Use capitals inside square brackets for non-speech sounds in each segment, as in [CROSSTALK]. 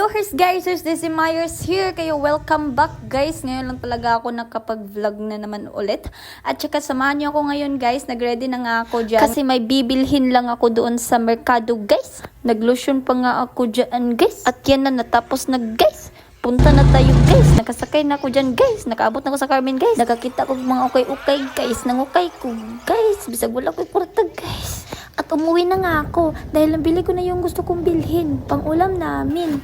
Hello guys, this is Myers here. Kayo welcome back guys. Ngayon lang talaga ako nakapag-vlog na naman ulit. At saka samahan niyo ako ngayon guys. Nag-ready na nga ako dyan. Kasi may bibilhin lang ako doon sa merkado guys. Nag-lotion pa nga ako dyan guys. At yan na natapos na guys. Punta na tayo guys. Nakasakay na ako dyan guys. Nakaabot na ako sa Carmen guys. Nakakita ko mga ukay-ukay guys. Nangukay ko guys. Bisag wala ko kwarta guys. At umuwi na nga ako dahil nabili ko na yung gusto kong bilhin. Pang ulam namin.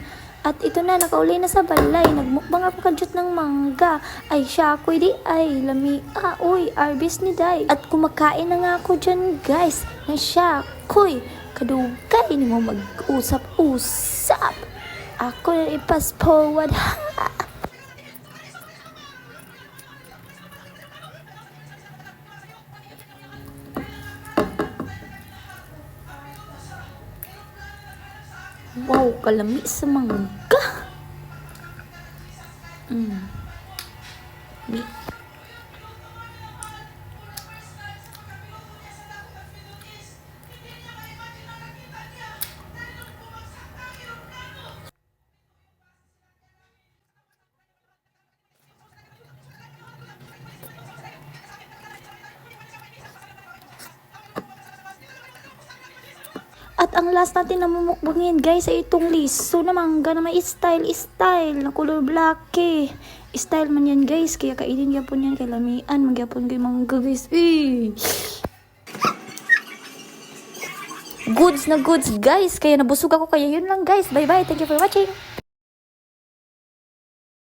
At ito na, nakauli na sa balay. Nagmukbang ako kadyot ng mangga. Ay, siya ako di ay. Lami, ah, uy, arbis ni day. At kumakain na nga ako dyan, guys. Na siya, koy, kadugay ni mo mag-usap-usap. Ako na ipas forward, ha? [LAUGHS] Wow, kalami sa mangga. Mm. At ang last natin na mumukbangin guys ay itong liso na mangga na may style style na color black eh. Style man yan guys kaya kainin gyapon yan kay lamian magyapon kay mangga guys. Eh. Goods na goods guys kaya nabusog ako kaya yun lang guys. Bye bye. Thank you for watching.